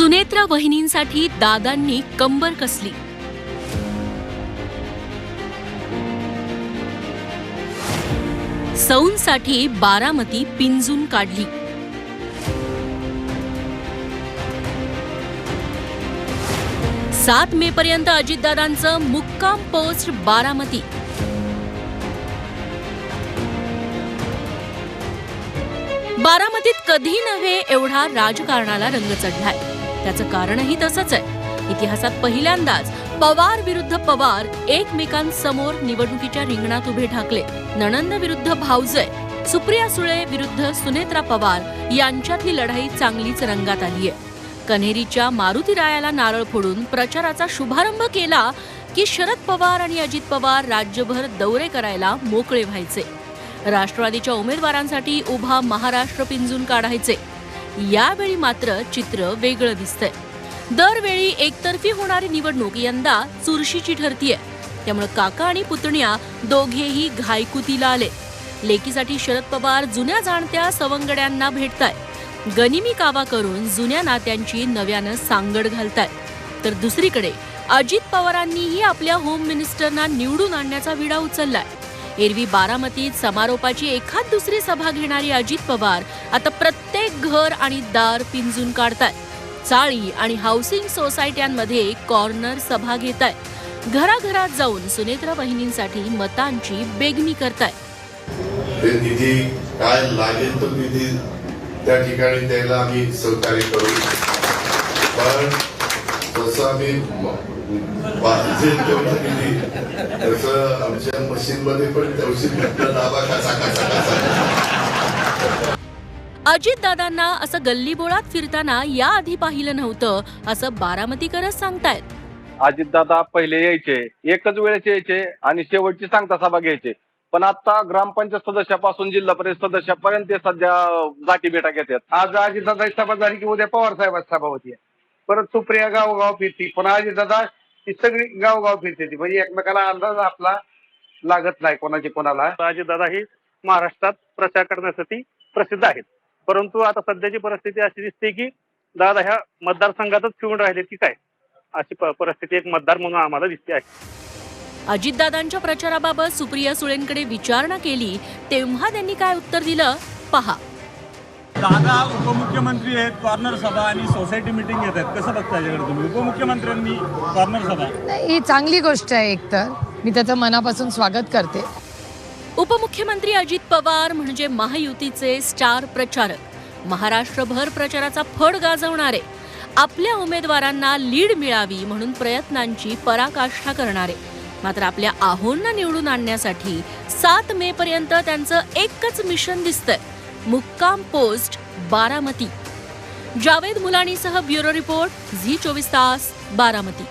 सुनेत्रा वहिनींसाठी दादांनी कंबर कसली? सौंसाठी बारामती पिंजून काढली. सात मे पर्यंत अजितदादांचं मुक्काम पोस्ट बारामती. बारामतीत कधी नव्हे एवढा राजकारणाला रंग चढलाय त्याचं कारणही तसंच आहे. इतिहासात पहिल्यांदाच पवार विरुद्ध पवार एकमेकांसमोर निवडणुकीच्या रिंगणात उभे ठाकले. नणंद विरुद्ध भावजय सुप्रिया सुळे विरुद्ध सुनेत्रा पवार यांच्यातली लढाई चांगलीच रंगात आली आहे. कन्हेरीच्या मारुती रायाला नारळ फोडून प्रचाराचा शुभारंभ केला की शरद पवार आणि अजित पवार राज्यभर दौरे करायला मोकळे व्हायचे. राष्ट्रवादीच्या उमेदवारांसाठी उभा महाराष्ट्र पिंजून काढायचे. यावेळी मात्र चित्र वेगळं दिसतंय. दरवेळी एकतर्फी होणारी निवडणूक यंदा चुरशीची ठरतीये. त्यामुळे काका आणि पुतण्या दोघेही घायकुतीला आले. लेकीसाठी शरद पवार जुन्या जाणत्या सवंगड्यांना भेटताय. गनिमी कावा करून जुन्या नात्यांची नव्यानं सांगड घालताय. तर दुसरीकडे अजित पवारांनीही आपल्या होम मिनिस्टरना निवडून आणण्याचा विडा उचललाय. एरवी बारामतीत समारोपाची एखाद दुसरी सभा घेणारी अजित पवार आता प्रत्येक घर आणि दार पिंजून काढताय चाळी आणि हाऊसिंग सोसायट्यांमध्ये कॉर्नर सभा घेत आहे घराघरात जाऊन सुनेत्रा वहिनींसाठी मतांची बेगमी करत ते निधी काय लागेल तो निधी त्या ठिकाणी द्यायला आम्ही सहकार्य करू. पण तसं आम्ही पाहिजे निधी आमच्या मशीन मध्ये पण कसा अजितदादांना असं गल्लीबोळात फिरताना याआधी पाहिलं नव्हतं असं बारामतीकरच सांगतायत. अजितदादा पहिले यायचे एकच वेळेस यायचे आणि शेवटची सांगता सभा घ्यायचे. पण आता ग्रामपंचायत सदस्यापासून जिल्हा परिषद सदस्यापर्यंत ते सध्या गाठी भेटा घेतात. आज अजितदादाची सभा झाली की उद्या पवार साहेबांची सभा होती. परत सुप्रिया गावोगाव फिरती. पण अजितदादा ती सगळी गावोगाव फिरते ती. म्हणजे एकमेकाला अंदाज आपला लागत नाही कोणाची कोणाला. अजितदादा ही महाराष्ट्रात प्रचार करण्यासाठी प्रसिद्ध आहेत. परंतु आता सध्याची परिस्थिती अशी दिसते की दादा ह्या मतदारसंघातच फिरून राहिले की काय? अशी परिस्थिती एक मतदार म्हणून आम्हाला दिसते आहे. अजितदादांच्या प्रचाराबाबत सुप्रिया सुळेंकडे विचारणा केली तेव्हा त्यांनी काय उत्तर दिलं? पहा. दादा उपमुख्यमंत्री आहेत कॉर्नर सभा आणि सोसायटी मिटिंग घेत आहेत. कसं बघता याच्याकडे तुम्ही? उपमुख्यमंत्र्यांनी कॉर्नर सभा. ही चांगली गोष्ट आहे एकतर मी त्याचं मनापासून स्वागत करते. उपमुख्यमंत्री अजित पवार म्हणजे महायुतीचे स्टार प्रचारक. महाराष्ट्रभर प्रचाराचा फड गाजवणारे. आपल्या उमेदवारांना लीड मिळावी म्हणून प्रयत्नांची पराकाष्ठा करणारे. मात्र आपल्या आहोंना निवडून आणण्यासाठी सात मे पर्यंत त्यांचं एकच मिशन दिसतंय. मुक्काम पोस्ट बारामती. जावेद मुलाणीसह ब्युरो रिपोर्ट झी चोवीस तास बारामती.